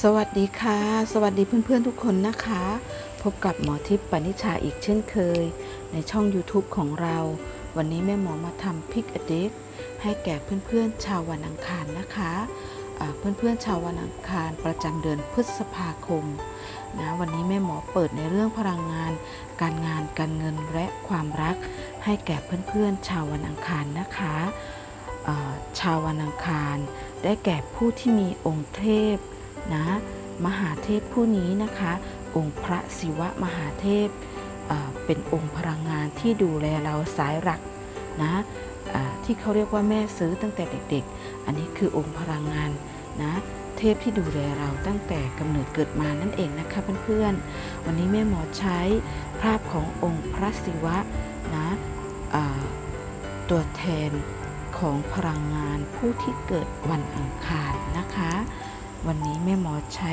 สวัสดีค่ะ สวัสดีเพื่อนๆทุกคนนะคะ พบกับหมอทิพย์ปณิชาอีกเช่นเคย ในช่อง YouTube ของเรา วันนี้แม่หมอมาทำพิกอเด็กให้แก่เพื่อนๆชาววันอังคารนะคะอ่าเพื่อนๆชาววันอังคารประจำเดือนพฤษภาคมนะวันนี้แม่หมอเปิดในเรื่องพลังงาน การงานการเงินและความรัก ให้แก่เพื่อนๆชาววันอังคารนะคะชาววันอังคาร ได้แก่ผู้ที่มีองค์เทพ นะ มหาเทพผู้นี้นะคะ องค์พระศิวะมหาเทพเเป็นองค์พลังงานที่ดูแลเราสายหลักนะที่เขาเรียกว่าแม่ซื้อตั้งแต่เด็กๆ อันนี้คือองค์พลังงานนะเทพที่ดูแลเราตั้งแต่กำเนิดเกิดมานั่นเองนะคะเพื่อนๆ วันนี้แม่หมอใช้ภาพขององค์พระศิวะนะตัวแทนของพลังงานผู้ที่เกิดวันอังคารนะคะ วันนี้แม่หมอใช้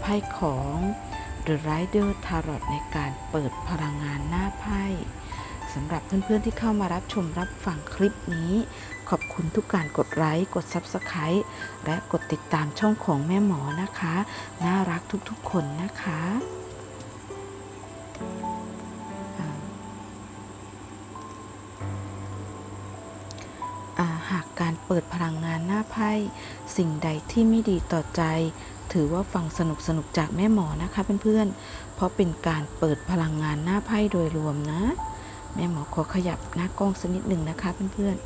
ไพ่ของ The Rider Tarot ในการเปิดพลังงานหน้าไพ่สำหรับเพื่อนๆที่เข้ามารับชมรับฟังคลิปนี้ ขอบคุณทุกการกดไลค์กด Subscribe และกดติดตามช่องของแม่หมอนะคะ น่ารักทุกๆคนนะคะ ปิดพลังงานหน้าไพ่ สิ่งใดที่ไม่ดีต่อใจ ถือว่าฟังสนุกสนุกจากแม่หมอนะคะเพื่อนๆ เพราะเป็นการเปิดพลังงานหน้าไพ่โดยรวมนะ แม่หมอขอขยับหน้ากล้องสักนิดหนึ่งนะคะเพื่อนๆ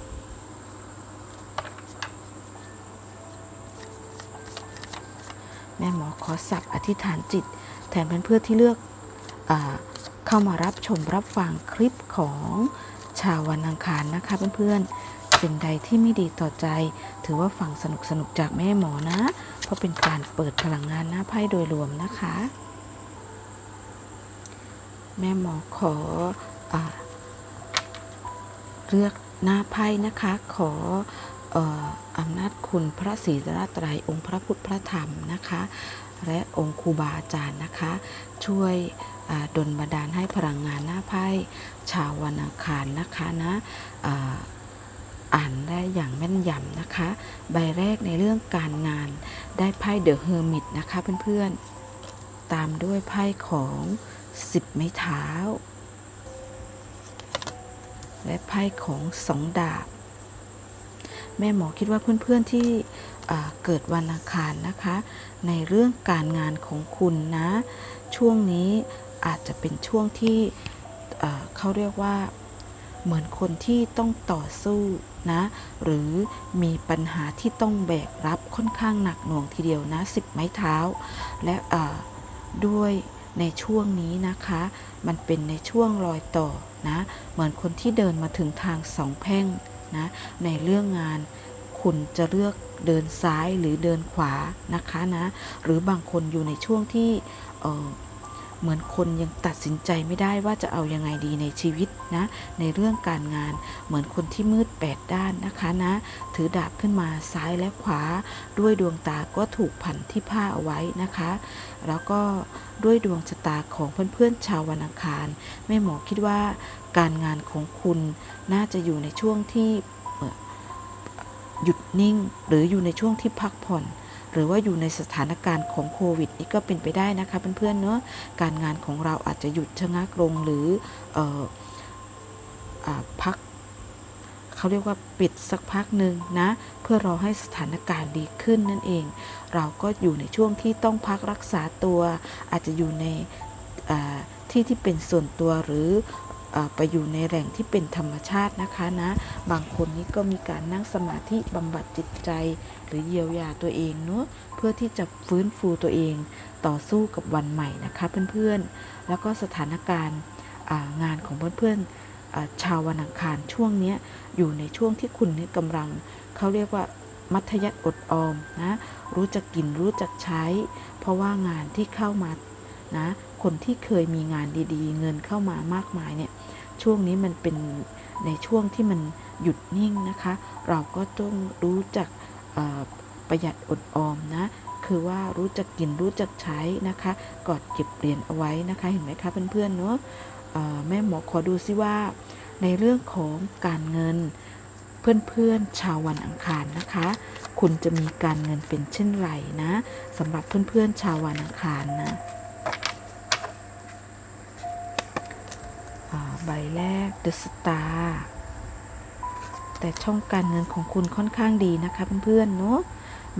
แม่หมอขอสับอธิษฐานจิต แทนเพื่อนๆที่เลือกอเข้ามารับชมรับฟังคลิปของชาววันอังคารนะคะเพื่อนๆ สิ่งใดที่ไม่ดีต่อใจ ถือว่าฟังสนุกสนุกจากแม่หมอนะ เพราะเป็นการเปิดพลังงานหน้าไพ่โดยรวมนะคะ แม่หมอขออเลือกหน้าไพ่นะคะ ขอออำนาจคุณพระศรีรัตนตรัยองค์พระพุทธพระธรรมนะคะ และองค์ครูบาอาจารย์นะคะ ช่วยดลบันดาลให้พลังงานหน้าไพ่ชาววันอังคารนะคะนะ อ่านได้อย่างแม่นยำนะคะ ใบแรกในเรื่องการงานได้ไพ่เดอะเฮอร์มิตนะคะเพื่อนๆ ตามด้วยไพ่ของสิบไม้เท้า และไพ่ของสองดาบ แม่หมอคิดว่าเพื่อนๆที่เกิดวันอังคารนะคะ ในเรื่องการงานของคุณนะ ช่วงนี้อาจจะเป็นช่วงที่เขาเรียกว่า เหมือนคนที่ต้องต่อสู้นะ หรือมีปัญหาที่ต้องแบกรับค่อนข้างหนักหน่วงทีเดียวนะสิบไม้เท้า และด้วยในช่วงนี้นะคะ มันเป็นในช่วงรอยต่อนะ เหมือนคนที่เดินมาถึงทางสองแพ่งนะ ในเรื่องงานคุณจะเลือกเดินซ้ายหรือเดินขวานะคะนะ หรือบางคนอยู่ในช่วงที่ เหมือนคนยังตัดสินใจไม่ได้ว่าจะเอายังไงดีในชีวิตนะ ในเรื่องการงาน เหมือนคนที่มืดแปดด้านนะคะนะ ถือดาบขึ้นมาซ้ายและขวา ด้วยดวงตาก็ถูกพันที่ผ้าเอาไว้นะคะ แล้วก็ด้วยดวงชะตาของเพื่อนๆชาววันอังคารแม่หมอคิดว่าการงานของคุณน่าจะอยู่ในช่วงที่หยุดนิ่ง หรืออยู่ในช่วงที่พักผ่อน หรือว่าอยู่ในสถานการณ์ของโควิดนี่ก็เป็นไปได้นะคะเพื่อนๆเนอะการงานของเราอาจจะหยุดชะงักลงหรือออพักเขาเรียกว่าปิดสักพักหนึ่งนะ เพื่อรอให้สถานการณ์ดีขึ้นนั่นเอง เราก็อยู่ในช่วงที่ต้องพักรักษาตัว อาจจะอยู่ในที่ที่เป็นส่วนตัวหรือ ไปอยู่ในแหล่งที่เป็นธรรมชาตินะคะนะ บางคนนี้ก็มีการนั่งสมาธิบำบัดจิตใจ หรือเยียวยาตัวเองเนาะเพื่อที่จะฟื้นฟูตัวเองต่อสู้กับวันใหม่นะคะเพื่อนๆ แล้วก็สถานการณ์งานของเพื่อนๆชาววันอังคารช่วงนี้อยู่ในช่วงที่คุณนี่กำลังเขาเรียกว่ามัธยัติอดออมนะรู้จักกินรู้จักใช้ เพราะว่างานที่เข้ามานะ คนที่เคยมีงานดีๆ เงินเข้ามามากมายเนี่ยช่วงนี้มันเป็นในช่วงที่มันหยุดนิ่งนะคะ เราก็ต้องรู้จักประหยัดอดออมนะคือว่ารู้จักกินรู้จักใช้นะคะกอดเก็บเหรียญเอาไว้นะคะ เห็นไหมคะเพื่อนๆเนาะเอ่อแม่หมอขอดูซิว่า ในเรื่องของการเงินเพื่อนๆชาววันอังคารนะคะ คุณจะมีการเงินเป็นเช่นไรนะสำหรับเพื่อนๆชาววันอังคารนะอ่า ใบแรก The Star แต่ช่องการเงินของคุณค่อนข้างดีนะคะเพื่อนๆเนาะ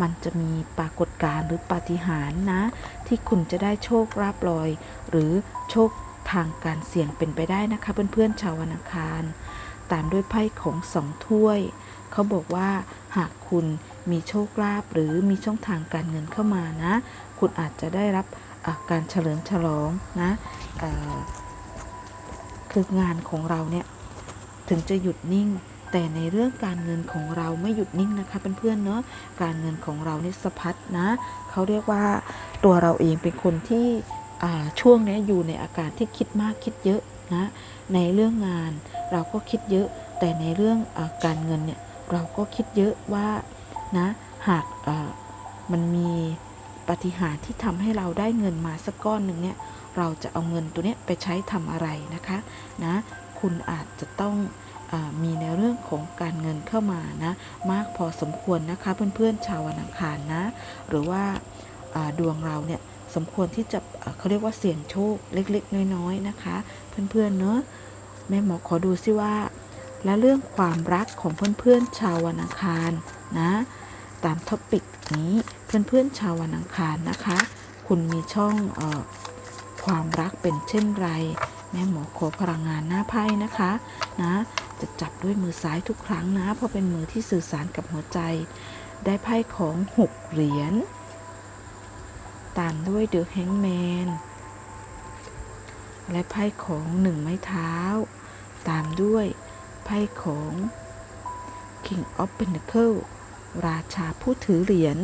มันจะมีปรากฏการณ์หรือปาฏิหาริย์นะ ที่คุณจะได้โชคราบลอย หรือโชคทางการเสี่ยงเป็นไปได้นะคะเพื่อนๆชาววันอังคาร ตามด้วยไพ่ของสองถ้วย เขาบอกว่าหากคุณมีโชคลาภหรือมีช่องทางการเงินเข้ามานะ คุณอาจจะได้รับการเฉลิมฉลองนะ คืองานของเราเนี่ยถึงจะหยุดนิ่ง แต่ในเรื่องการเงินของเราไม่หยุดนิ่งนะคะเพื่อนๆเนาะการเงินของเรานี่สะพัดนะเขาเรียกว่าตัวเราเองเป็นคนที่ช่วงนี้อยู่ในอาการที่คิดมากคิดเยอะนะในเรื่องงานเราก็คิดเยอะ แต่ในเรื่องอการเงินเนี่ยเราก็คิดเยอะว่านะหากมันมีปาฏิหาริย์ที่ทำให้เราได้เงินมาสักก้อนหนึ่งเนี่ย เราจะเอาเงินตัวนี้ไปใช้ทำอะไรนะคะนะคุณอาจจะต้องอมีในเรื่องของการเงินเข้ามานะมากพอสมควรนะคะเพื่อนๆชาววันอังคารนะ หรือว่าดวงเราเนี่ยสมควรที่จะเขาเรียกว่าเสี่ยงโชคเล็กๆ น้อยๆนะคะ เพื่อนๆเนอะแม่หมอขอดูซิว่า และเรื่องความรักของเพื่อนๆชาววันอังคารนะตามท็อปิกนี้เพื่อนๆชาววันอังคารนะคะ คุณมีช่องอ ความรักเป็นเช่นไร แม่หมอขอพลังงานหน้าไพ่นะคะนะจะจับด้วยมือซ้ายทุกครั้งนะ เพราะเป็นมือที่สื่อสารกับหัวใจ ได้ไพ่ของ 6 เหรียญตามด้วยเดอะแฮงแมนและไพ่ของหนึ่งไม้เท้า ตามด้วยไพ่ของ King of Pentacle ราชาผู้ถือเหรียญ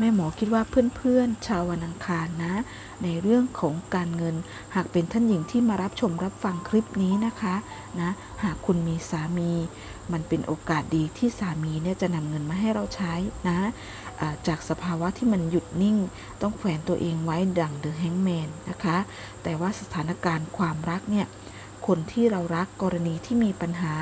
แม่หมอคิดว่าเพื่อนๆ ชาววันอังคารนะ ในเรื่องของการเงิน หากเป็นท่านหญิงที่มารับชมรับฟังคลิปนี้นะคะนะหากคุณมีสามี มันเป็นโอกาสดีที่สามีเนี่ยจะนำเงินมาให้เราใช้นะจากสภาวะที่มันหยุดนิ่ง ต้องแขวนตัวเองไว้ดั่งเดอะแฮงแมนนะคะ แต่ว่าสถานการณ์ความรักเนี่ยคนที่เรารักกรณีที่มีปัญหา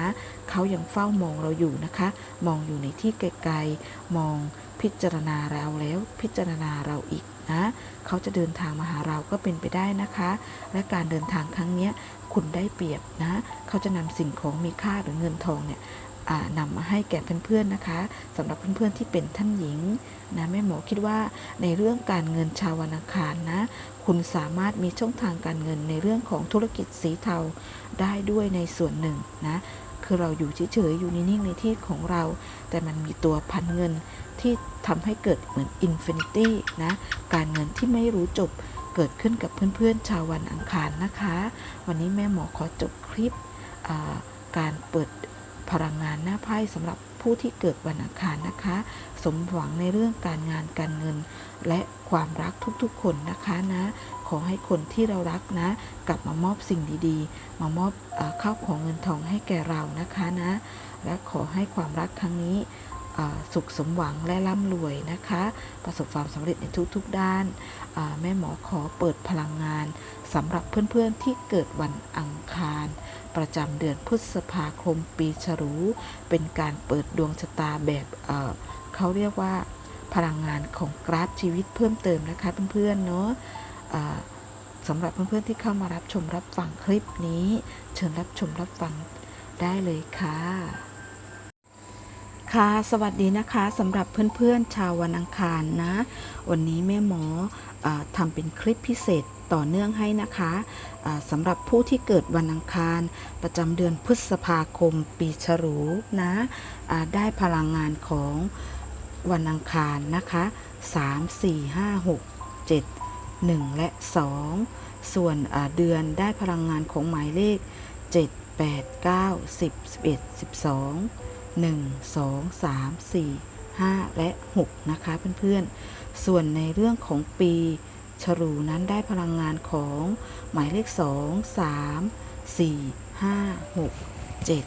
เขายังเฝ้ามองเราอยู่นะคะ มองอยู่ในที่ไกลๆมอง พิจารณาเราแล้วพิจารณาเราอีกนะเขาจะเดินทางมาหาเราก็เป็นไปได้นะคะ และการเดินทางครั้งนี้คุณได้เปรียบนะเขาจะนำสิ่งของมีค่าหรือเงินทองเนี่ยนำมาให้แก่เพื่อนๆนะคะสำหรับเพื่อนๆที่เป็นท่านหญิงนะแม่หมอคิดว่าในเรื่องการเงินชาววันอังคารนะคุณสามารถมีช่องทางการเงินในเรื่องของธุรกิจสีเทาได้ด้วยในส่วนหนึ่งนะ คือเราอยู่เฉยๆอยู่นิ่งๆในที่ของเรา แต่มันมีตัวพันเงินที่ทำให้เกิดเหมือนอินฟินิตี้นะ การเงินที่ไม่รู้จบเกิดขึ้นกับเพื่อนๆ ชาววันอังคารนะคะ วันนี้แม่หมอขอจบคลิปการเปิด พลังงานหน้าไพ่สำหรับผู้ที่เกิดวันอังคารนะคะ สมหวังในเรื่องการงานการเงิน และความรักทุกๆ คนนะคะนะ ขอให้คนที่เรารักนะ กลับมามอบสิ่งดีๆ มามอบเข้าวของเงินทองให้แก่เรานะคะนะ และขอให้ความรักครั้งนี้สุขสมหวังและร่ำรวยนะคะ ประสบความสำเร็จในทุกๆด้าน แม่หมอขอเปิดพลังงานสำหรับเพื่อนๆที่เกิดวันอังคาร ประจำเดือนพฤษภาคมปีฉลู เป็นการเปิดดวงชะตาแบบเเขาเรียกว่าพลังงานของกราฟชีวิตเพิ่มเติมนะคะเพื่อนๆเนาะสำหรับเพื่อนๆที่เข้ามารับชมรับฟังคลิปนี้ เชิญรับชมรับฟังได้เลยค่ะ ค่ะ สวัสดีนะคะสำหรับเพื่อนๆชาววันอังคารนะ วันนี้แม่หมออทำเป็นคลิปพิเศษ ต่อเนื่องให้นะคะสำหรับผู้ที่เกิดวันอังคาร ประจำเดือนพฤษภาคมปีฉลูนะอ่าได้พลังงานของวันอังคารนะคะ 3 4 5 6 7 1 และ 2 ส่วนเดือนได้พลังงานของหมายเลข 7 8 9 10 11 12 1 2 3 4 5 และ 6 นะคะเพื่อนๆ ส่วนในเรื่องของปี ฉลูนั้นได้พลังงานของ หมายเลข 2 3 4 5 6 7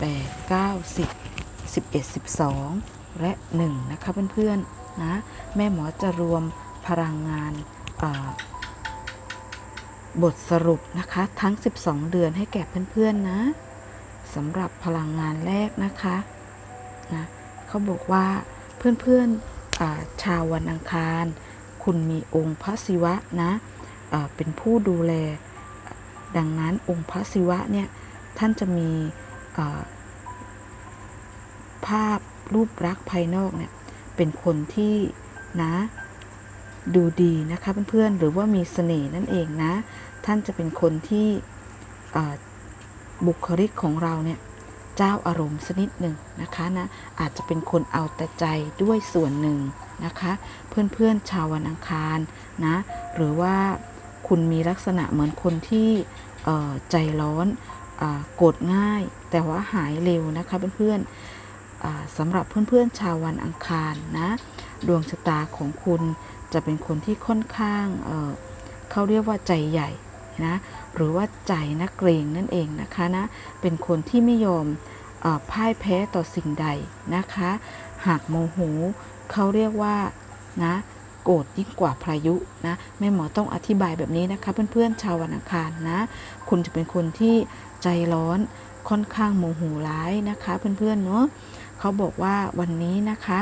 8 9 10 11 12 และ 1 นะคะเพื่อนๆนะแม่หมอจะรวมพลังงานบทสรุปนะคะทั้ง 12 เดือนให้แก่เพื่อนๆนะสำหรับพลังงานแรกนะคะนะเขาบอกว่าเพื่อนๆชาววันอังคาร คุณมีองค์พระศิวะนะเป็นผู้ดูแล ดังนั้นองค์พระศิวะเนี่ยท่านจะมีภาพรูปลักษณ์ภายนอกเนี่ยเป็นคนที่นะดูดีนะคะเพื่อนๆหรือว่ามีเสน่ห์นั่นเองนะ ท่านจะเป็นคนที่บุคลิกของเราเนี่ย เจ้าอารมณ์สกนิดหนึ่งนะคะนะอาจจะเป็นคนเอาแต่ใจด้วยส่วนหนึ่งนะคะ เพื่อนๆชาววันอังคารนะหรือว่าคุณมีลักษณะเหมือนคนที่ใจร้อนโกรธง่าย แต่ว่าหายเร็วนะคะเพื่อนๆอ่าสำหรับเพื่อนๆชาววันอังคารนะดวงชะตาของคุณจะเป็นคนที่ค่อนข้างเเขาเรียกว่าใจใหญ่ นะหรือว่าใจนักเกรงนั่นเองนะคะนะเป็นคนที่ไม่ยอมอพ่ายแพ้ต่อสิ่งใดนะคะ หากโมโหเขาเรียกว่านะโกรธยิ่งกว่าพายุนะแม่หมอต้องอธิบายแบบนี้นะคะ เพื่อนๆชาววันอังคารนะ คุณจะเป็นคนที่ใจร้อนค่อนข้างโมโหร้ายนะคะ เพื่อนๆเนาะเขาบอกว่าวันนี้นะคะ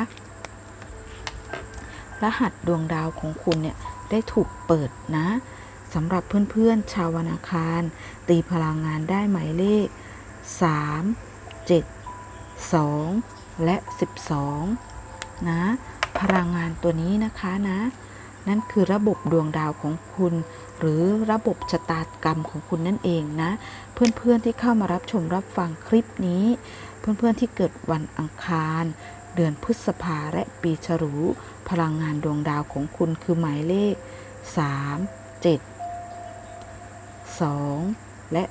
รหัสดวงดาวของคุณเนี่ยได้ถูกเปิดนะ สำหรับเพื่อนๆชาววันอังคาร ตีพลังงานได้หมายเลข 3 7 2 และ 12 นะ พลังงานตัวนี้นะคะนะ นั่นคือระบบดวงดาวของคุณ หรือระบบชะตากรรมของคุณนั่นเองนะ เพื่อนๆที่เข้ามารับชมรับฟังคลิปนี้ เพื่อนๆที่เกิดวันอังคารเดือนพฤษภาและปีฉลูพลังงานดวงดาวของคุณคือหมายเลข 3 7 2 และ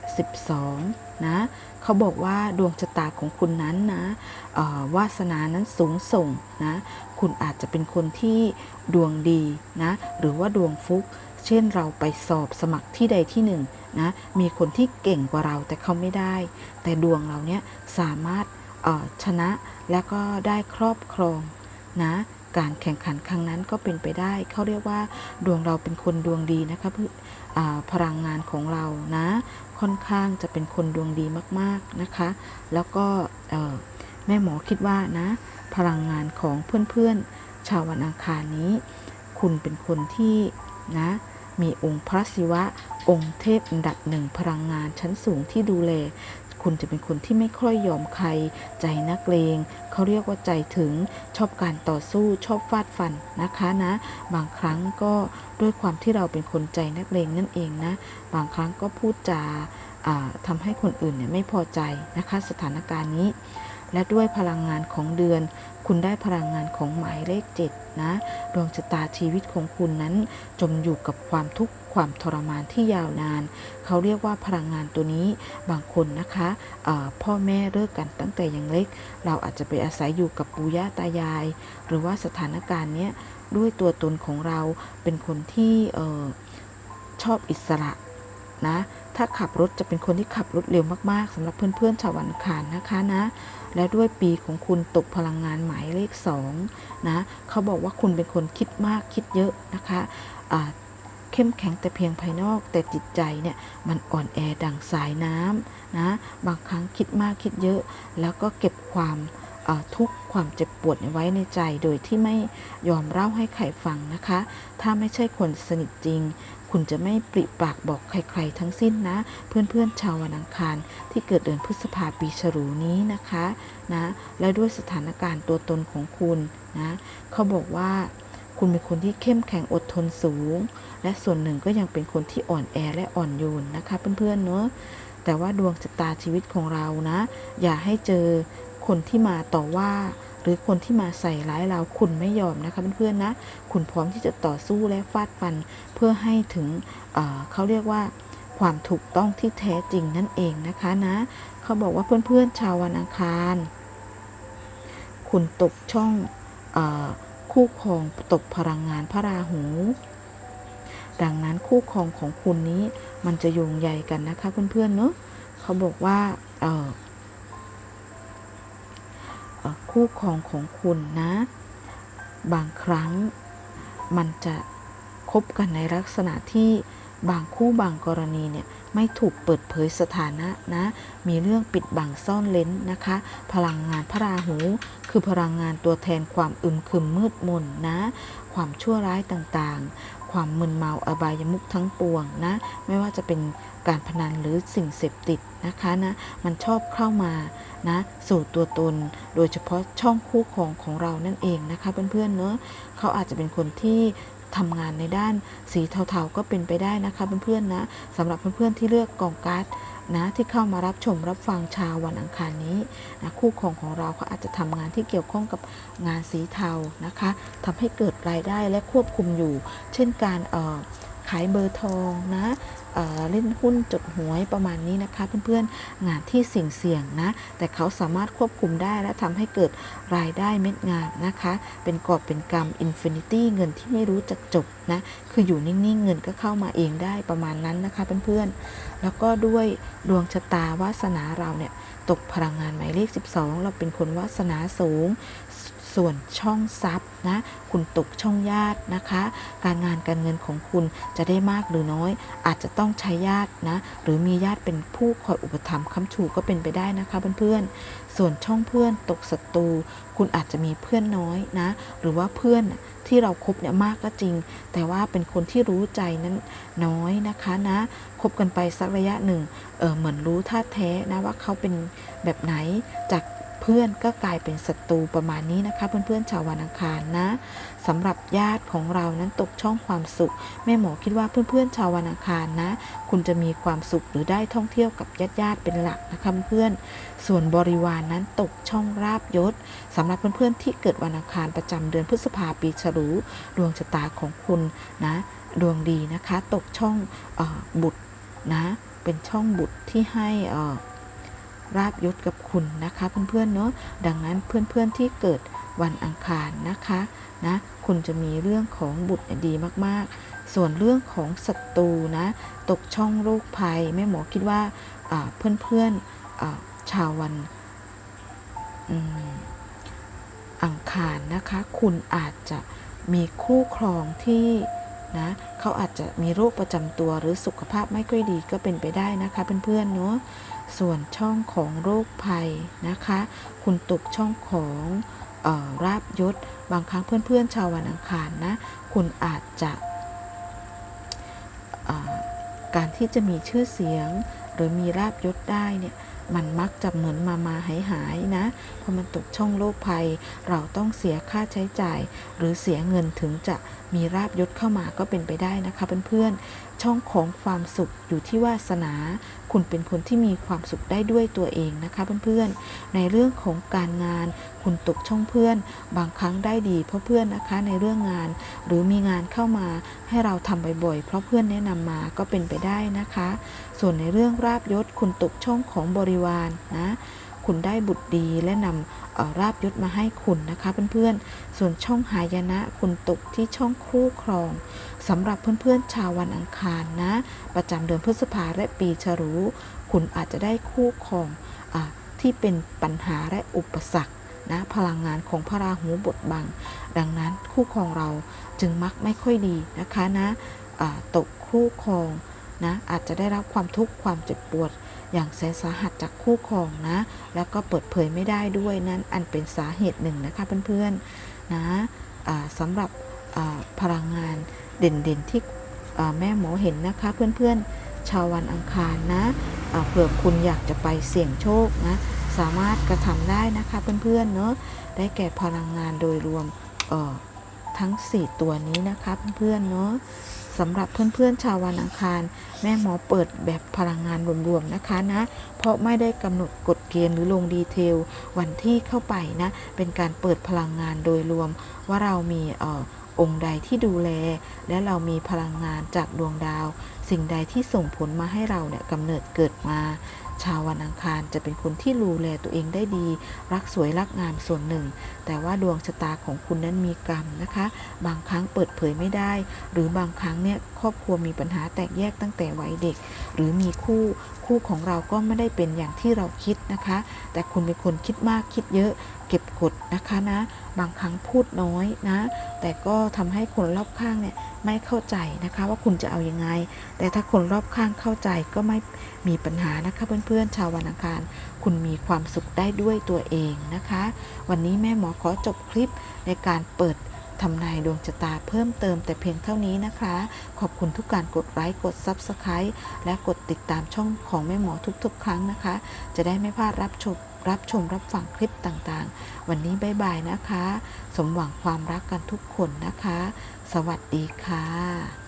12 นะ เขาบอกว่าดวงชะตาของคุณนั้นนะวาสนานั้นสูงส่งนะ คุณอาจจะเป็นคนที่ดวงดีนะ หรือว่าดวงฟุก เช่นเราไปสอบสมัครที่ใดที่หนึ่งนะ มีคนที่เก่งกว่าเราแต่เขาไม่ได้ แต่ดวงเราเนี่ยสามารถชนะแล้วก็ได้ครอบครองนะการแข่งขันครั้งนั้นก็เป็นไปได้ เขาเรียกว่าดวงเราเป็นคนดวงดีนะคะเพลังงานของเรานะ ค่อนข้างจะเป็นคนดวงดีมากๆนะคะ แล้วก็แม่หมอคิดว่านะ พลังงานของเพื่อนๆ ชาววันอังคารนี้ คุณเป็นคนที่นะมีองค์พระศิวะ องค์เทพอันดับหนึ่งพลังงานชั้นสูงที่ดูแล คุณจะเป็นคนที่ไม่ค่อยยอมใคร ใจนักเลงเขาเรียกว่าใจถึงชอบการต่อสู้ชอบฟาดฟันนะคะนะ บางครั้งก็ด้วยความที่เราเป็นคนใจนักเลงนั่นเองนะ บางครั้งก็พูดจาทำทำให้คนอื่นเนี่ยไม่พอใจนะคะ สถานการณ์นี้ และด้วยพลังงานของเดือน คุณได้พลังงานของหมายเลข7นะดวงชะตาชีวิตของคุณนั้น จมอยู่กับความทุกข์ความทรมานที่ยาวนาน เขาเรียกว่าพลังงานตัวนี้บางคนนะคะพ่อแม่เลิกกันตั้งแต่ยังเล็ก เราอาจจะไปอาศัยอยู่กับปู่ย่าตายาย หรือว่าสถานการณ์เนี้ยด้วยตัวตนของเราเป็นคนที่ออชอบอิสระนะ ถ้าขับรถจะเป็นคนที่ขับรถเร็วมากๆสำหรับเพื่อนๆชาววันคารนะคะนะ และด้วยปีของคุณตกพลังงานหมายเลข2นะเขาบอกว่าคุณเป็นคนคิดมากคิดเยอะนะคะเข้มแข็งแต่เพียงภายนอกแต่จิตใจเนี่ยมันอ่อนแอดังสายน้ำนะบางครั้งคิดมากคิดเยอะ แล้วก็เก็บความทุกข์ความเจ็บปวดไว้ในใจโดยที่ไม่ยอมเล่าให้ใครฟังนะคะ ถ้าไม่ใช่คนสนิทจริง คุณจะไม่ปริปากบอกใครๆ ทั้งสิ้นนะ เพื่อนๆชาววันอังคารที่เกิดเดือนพฤษภาปีฉลูนี้นะคะนะและด้วยสถานการณ์ตัวตนของคุณนะเขาบอกว่าคุณเป็นคนที่เข้มแข็งอดทนสูง และส่วนหนึ่งก็ยังเป็นคนที่อ่อนแอและอ่อนโยนนะคะ เพื่อนๆเนอะแต่ว่าดวงชะตาชีวิตของเรานะ อย่าให้เจอคนที่มาต่อว่า หรือคนที่มาใส่ร้ายเราคุณไม่ยอมนะคะเพื่อนๆนะคุณพร้อมที่จะต่อสู้และฟาดฟัน เพื่อให้ถึงเเขาเรียกว่าความถูกต้องที่แท้จริงนั่นเองนะคะนะ เขาบอกว่าเพื่อนๆชาววันอังคาร คุณตกช่องอคู่ครองตกพลังงานพระราหูดังนั้นคู่ครองของคุณนี้มันจะโยงใยกันนะคะเพื่อนๆเนอะเขาบอกว่าเอ่อเอ่อ คู่ครองของคุณนะ บางครั้งมันจะคบกันในลักษณะที่บางคู่บางกรณีเนี่ยไม่ถูกเปิดเผยสถานะนะ มีเรื่องปิดบังซ่อนเลนนะคะ พลังงานพระราหู คือพลังงานตัวแทนความอึมครึมมืดมนนะ ความชั่วร้ายต่างๆ ความมึนเมาอบายมุขทั้งปวงนะ ไม่ว่าจะเป็น การพนันหรือสิ่งเสพติดนะคะนะมันชอบเข้ามานะสู่ตัวตน โดยเฉพาะช่องคู่ครองของเรานั่นเองนะคะเพื่อนๆเนอะเขาอาจจะเป็นคนที่ทำงานในด้านสีเทาๆก็เป็นไปได้นะคะเพื่อนๆนะสำหรับเพื่อนๆที่เลือกกองการ์ดนะที่เข้ามารับชมรับฟังชาววันอังคารนี้นะคู่ครองของเราเขาอาจจะทำงานที่เกี่ยวข้องกับงานสีเทานะคะทำให้เกิดรายได้และควบคุมอยู่ เช่นการเอ่อ ขายเบอร์ทองนะเเล่นหุ้นจดหวยประมาณนี้นะคะ เพื่อนๆงานที่เสี่ยงๆนะ แต่เขาสามารถควบคุมได้และทำให้เกิดรายได้เม็ดงานนะคะ เป็นกอบเป็นกำอินฟินิตี้เงินที่ไม่รู้จักจบนะคืออยู่นิ่งๆเงินก็เข้ามาเองได้ประมาณนั้นนะคะเพื่อนๆแล้วก็ด้วยดวงชะตาวาสนาเราเนี่ยตกพลังงานหมายเลข 12 เราเป็นคนวาสนาสูง ส่วนช่องทรัพย์นะคุณตกช่องญาตินะคะ การงานการเงินของคุณจะได้มากหรือน้อย อาจจะต้องใช้ญาตินะหรือมีญาติเป็นผู้คอยอุปถัมภ์ค้ำชูก็เป็นไปได้นะคะเพื่อนๆส่วนช่องเพื่อนตกศัตรูคุณอาจจะมีเพื่อนน้อยนะหรือว่าเพื่อนที่เราครบเนี่ยมากก็จริง แต่ว่าเป็นคนที่รู้ใจนั้นน้อยนะคะนะคบกันไปสักระยะหนึ่งเออเหมือนรู้ท่าแท้นะว่าเขาเป็นแบบไหนจาก พื่อนก็กลายเป็นศัตรูประมาณนี้นะคะ เพื่อนๆชาววันอังคารนะสำหรับญาติของเรานั้นตกช่องความสุข แม่หมอคิดว่าเพื่อนๆชาววันอังคารนะ คุณจะมีความสุขหรือได้ท่องเที่ยวกับญาติๆเป็นหลักนะคะเพื่อนๆส่วนบริวารนนั้นตกช่องราบยศสำหรับเพื่อนๆที่เกิดวันอังคารประจำเดือนพฤษภาปีฉลูดวงชะตาของคุณนะดวงดีนะคะ ตกช่องออบุตรนะ เป็นช่องบุตรที่ให้อ่อ ราบยศกับคุณนะคะ เพื่อนๆเนาะดังนั้นเพื่อนๆที่เกิดวันอังคารนะคะนะคุณจะมีเรื่องของบุตรดีมากๆ ส่วนเรื่องของศัตรูนะ ตกช่องโรคภัยแม่หมอคิดว่าเพื่อนๆชาววันอังคารนะคะ คุณอาจจะมีคู่ครองที่นะเขาอาจจะมีโรคประจำตัวหรือสุขภาพไม่ค่อยดีก็เป็นไปได้นะคะเพื่อนๆเนาะ ส่วนช่องของโรคภัยนะคะ คุณตกช่องของออราบยศ บางครั้งเพื่อนๆ ชาววันอังคารนะ คุณอาจจะการที่จะมีชื่อเสียง หรือมีราบยศได้เนี่ยมันมักจะเหมือนมามาหายหายนะ พอมันตกช่องโรคภัย เราต้องเสียค่าใช้จ่าย หรือเสียเงินถึงจะมีราบยศเข้ามาก็เป็นไปได้นะคะเพื่อนๆ ช่องของความสุขอยู่ที่วาสนา คุณเป็นคนที่มีความสุขได้ด้วยตัวเองนะคะเพื่อนๆ ในเรื่องของการงาน คุณตกช่องเพื่อน บางครั้งได้ดีเพราะเพื่อนนะคะในเรื่องงาน หรือมีงานเข้ามาให้เราทำบ่อยๆ เพราะเพื่อนแนะนำมาก็เป็นไปได้นะคะ ส่วนในเรื่องราบยศคุณตกช่องของบริวารนะ คุณได้บุตรดีและนำราบยศมาให้คุณนะคะเพื่อนๆ ส่วนช่องหายนะคุณตกที่ช่องคู่ครองสำหรับเพื่อนๆ ชาววันอังคารนะ ประจำเดือนพฤษภาและปีฉลูคุณอาจจะได้คู่ครองอที่เป็นปัญหาและอุปสรรคนะพลังงานของพระราหูบทบัง ดังนั้นคู่ครองเราจึงมักไม่ค่อยดีนะคะนะอ่าตกคู่ครองนะอาจจะได้รับความทุกข์ความเจ็บปวด อย่างแสนสาหัสจากคู่ครองนะ แล้วก็เปิดเผยไม่ได้ด้วยนั่นอันเป็นสาเหตุหนึ่งนะคะเพื่อนๆนะสำหรับพลังงานเด่นๆที่แม่หมอเห็นนะคะเพื่อนๆ ชาววันอังคารนะเผื่อคุณอยากจะไปเสี่ยงโชคนะสามารถกระทำได้นะคะเพื่อนๆเนอะได้แก่พลังงานโดยรวมทั้ง 4 ตัวนี้นะคะเพื่อนๆเนอะ สำหรับเพื่อนๆชาววันอังคาร แม่หมอเปิดแบบพลังงานรวมๆนะคะนะ เพราะไม่ได้กำหนดกฎเกณฑ์หรือลงดีเทล วันที่เข้าไปนะ เป็นการเปิดพลังงานโดยรวม ว่าเรามีเอ่อองค์ใดที่ดูแล และเรามีพลังงานจากดวงดาว สิ่งใดที่ส่งผลมาให้เราเนี่ยกำเนิดเกิดมา ชาววันอังคารจะเป็นคนที่ดูแลตัวเองได้ดี รักสวยรักงามส่วนหนึ่ง แต่ว่าดวงชะตาของคุณนั้นมีกรรมนะคะ บางครั้งเปิดเผยไม่ได้ หรือบางครั้งเนี่ยครอบครัวมีปัญหาแตกแยกตั้งแต่วัยเด็ก หรือมีคู่ คู่ของเราก็ไม่ได้เป็นอย่างที่เราคิดนะคะ แต่คุณเป็นคนคิดมากคิดเยอะเก็บกดนะคะนะ บางครั้งพูดน้อยนะ แต่ก็ทำให้คนรอบข้างเนี่ยไม่เข้าใจนะคะว่าคุณจะเอาอยัางไง แต่ถ้าคนรอบข้างเข้าใจก็ไม่มีปัญหานะคะเพื่อนๆ ชาววันอังคาร คุณมีความสุขได้ด้วยตัวเองนะคะ วันนี้แม่หมอขอจบคลิปในการเปิด ทำนายดวงชะตาเพิ่มเติมแต่เพียงเท่านี้นะคะ ขอบคุณทุกการกดไลค์กด Subscribe และกดติดตามช่องของแม่หมอทุกๆ ครั้งนะคะ จะได้ไม่พลาดรับชมรับชมรับฟังคลิปต่างๆ วันนี้บายบายนะคะ สมหวังความรักกันทุกคนนะคะ สวัสดีค่ะ